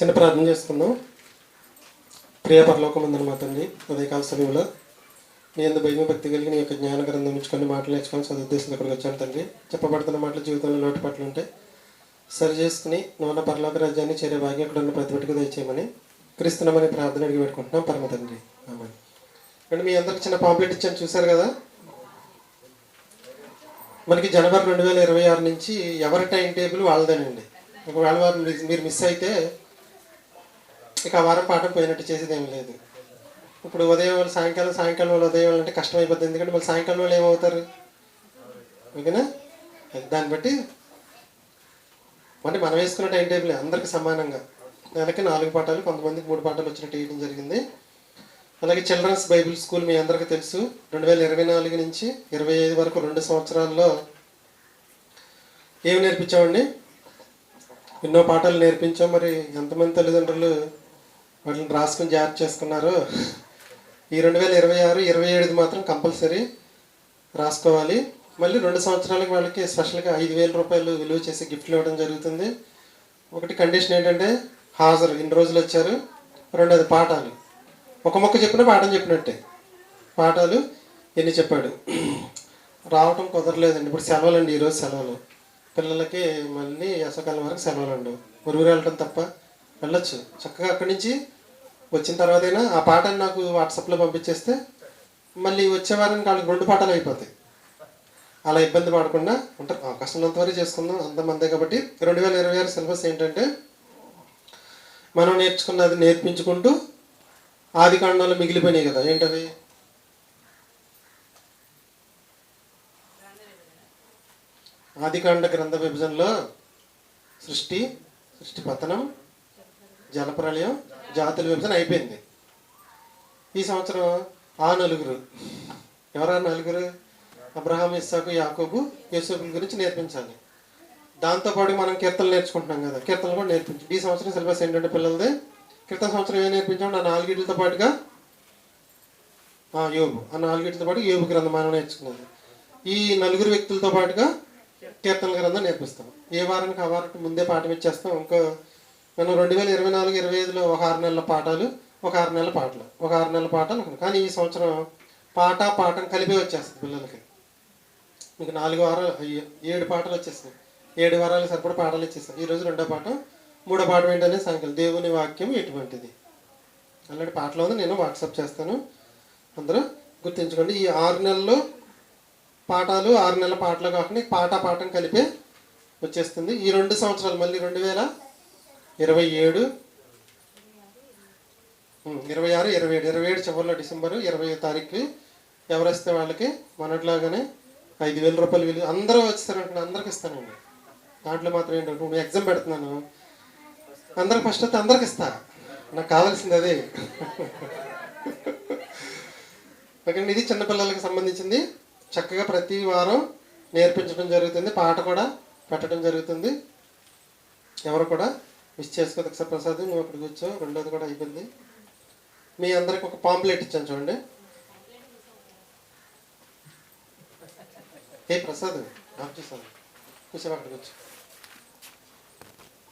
చిన్న ప్రార్థన చేసుకుందాం. ప్రియ పరలోకమందున మా తండ్రి ఉదయకాల సమయంలో నీ ఎందు భయం భక్తి కలిగి నీ యొక్క జ్ఞాన గ్రంథం ఉంచుకొని మాటలు నేర్చుకొని సదుద్దేశం ఇక్కడికి వచ్చాను తండ్రి. చెప్పబడుతున్న మాటలు జీవితంలో లోటుపాట్లు ఉంటే సరి చేసుకుని నూనె పరలోక రాజ్యాన్ని చేరే భాగ్యం ఇక్కడ ఉన్న ప్రతి ఒక్కటికి దయచేయమని క్రీస్తునామని ప్రార్థన అడిగి పెట్టుకుంటున్నాం. పరమ తండ్రి. అంటే మీ అందరికి చిన్న పాంప్లెట్ ఇచ్చాను. చూశారు కదా? మనకి జనవరి రెండు వేల ఇరవై ఆరు నుంచి ఎవరి టైం టేబుల్ వాళ్ళదేనండి. ఒకవేళ వారు మీరు మిస్ అయితే ఇక వారం పాఠం పోయినట్టు చేసేది ఏం లేదు. ఇప్పుడు ఉదయం వాళ్ళు సాయంకాలం సాయంకాలం వాళ్ళు ఉదయం వాళ్ళు అంటే కష్టం అయిపోతుంది ఎందుకంటే వాళ్ళు సాయంకాలం వాళ్ళు ఏమవుతారు? ఓకేనా? అది దాన్ని బట్టి అంటే మనం వేసుకున్న టైం టేబుల్ అందరికి సమానంగా. నెలకి నాలుగు పాఠాలు కొంతమందికి మూడు పాఠాలు వచ్చినట్టు వేయడం జరిగింది. అలాగే చిల్డ్రన్స్ బైబిల్ స్కూల్ మీ అందరికీ తెలుసు. రెండు వేల ఇరవై నాలుగు నుంచి ఇరవై ఐదు వరకు రెండు సంవత్సరాల్లో ఏమి నేర్పించామండి? ఎన్నో పాఠాలు నేర్పించాం. మరి ఎంతమంది తల్లిదండ్రులు వాటిని రాసుకొని జాగ్రత్త చేసుకున్నారు. ఈ రెండు వేల ఇరవై ఆరు ఇరవై ఏడుది మాత్రం కంపల్సరీ రాసుకోవాలి. మళ్ళీ రెండు సంవత్సరాలకి వాళ్ళకి స్పెషల్గా ఐదు వేల రూపాయలు విలువ చేసి గిఫ్ట్లు ఇవ్వడం జరుగుతుంది. ఒకటి కండిషన్ ఏంటంటే హాజరు ఇన్ని రోజులు వచ్చారు. రెండోది పాఠాలు. ఒక మొక్క చెప్పిన పాఠం చెప్పినట్టే. పాఠాలు ఎన్ని చెప్పాడు. రావటం కుదరలేదండి. ఇప్పుడు సెలవులు అండి ఈరోజు సెలవులు. పిల్లలకి మళ్ళీ వేసవకాలం వరకు సెలవులు ఉండవు. ఊరు వెళ్ళటం తప్ప వెళ్ళొచ్చు. చక్కగా అక్కడి నుంచి వచ్చిన తర్వాతైనా ఆ పాటను నాకు వాట్సాప్లో పంపించేస్తే మళ్ళీ వచ్చే వారానికి వాళ్ళకి రెండు పాఠాలు అయిపోతాయి. అలా ఇబ్బంది పడకుండా ఉంటారు. అవకాశం ఉన్నంత వరకు చేసుకుందాం. అంతమందే కాబట్టి రెండు వేల ఇరవై ఆరు సిలబస్ ఏంటంటే మనం నేర్చుకున్నది నేర్పించుకుంటూ ఆది కాండంలో మిగిలిపోయినాయి కదా. ఏంటవి? ఆదికాండ గ్రంథ విభజనలో సృష్టి సృష్టి పతనం జలప్రలయం జాతుల విభజన అయిపోయింది. ఈ సంవత్సరం ఆ నలుగురు. ఎవరా నలుగురు? అబ్రహాం ఇస్సాకు యాకోబు యేసోబుల గురించి నేర్పించాలి. దాంతోపాటు మనం కీర్తనలు నేర్చుకుంటున్నాం కదా. కీర్తనలు కూడా నేర్పించాం. ఈ సంవత్సరం సిలబస్ ఏంటంటే పిల్లలది? క్రితం సంవత్సరం ఏం నేర్పించాం నా నాలుగిటితో పాటుగా ఆ, ఆ నాలుగిటితో పాటు యోగు గ్రంథం మనం నేర్చుకున్నది. ఈ నలుగురు వ్యక్తులతో పాటుగా కీర్తన గ్రంథం నేర్పిస్తాం. ఏ వారానికి ఆ వారానికి ముందే పాఠం ఇచ్చేస్తాం. ఇంకో మనం రెండు వేల ఇరవై నాలుగు ఇరవై ఐదులో ఒక ఆరు నెలల పాఠాలు ఒక ఆరు నెలల పాటలు ఒక ఆరు నెలల పాటలు కానీ ఈ సంవత్సరం పాట పాఠం కలిపి వచ్చేస్తుంది పిల్లలకి. మీకు నాలుగు వారాలు ఏడు పాటలు వచ్చేస్తాయి ఏడు వారాలు సరిపడా పాటలు ఇచ్చేస్తాం ఈరోజు రెండో పాఠం మూడో పాఠం ఏంటనే సాయంకాలం దేవుని వాక్యం ఎటువంటిది? అలాంటి పాటలు ఉంది నేను వాట్సాప్ చేస్తాను. అందరూ గుర్తుంచుకోండి ఈ ఆరు నెలలు పాఠాలు ఆరు నెలల పాటలు కాకుండా పాట పాఠం కలిపే వచ్చేస్తుంది. ఈ రెండు సంవత్సరాలు మళ్ళీ రెండు వేల ఇరవై ఏడు. ఇరవై ఆరు ఇరవై ఏడు. ఇరవై ఏడు చివరిలో డిసెంబరు ఇరవై తారీఖు. ఎవరు వస్తే వాళ్ళకి మొన్నట్లాగానే ఐదు వేల రూపాయలు విలువ అందరూ వచ్చేసారంటే అందరికి ఇస్తానండి. దాంట్లో మాత్రం ఏంటంటే నేను ఎగ్జామ్ పెడుతున్నాను. అందరికి ఫస్ట్ వస్తే అందరికి ఇస్తా. నాకు కావాల్సింది అదే. ఓకే ఇది చిన్నపిల్లలకి సంబంధించింది. చక్కగా ప్రతి వారం నేర్పించడం జరుగుతుంది పాట కూడా పెట్టడం జరుగుతుంది. ఎవరు కూడా మిస్ చేసుకోదు ఒకసారి ప్రసాద్ నువ్వు అక్కడ కూర్చో రెండోది కూడా అయిపోయింది. మీ అందరికి ఒక పాంప్లెట్ ఇచ్చాను చూడండి. ఏ ప్రసాద్ ఆఫ్ చేశాను కూర్చో అక్కడ కూర్చో.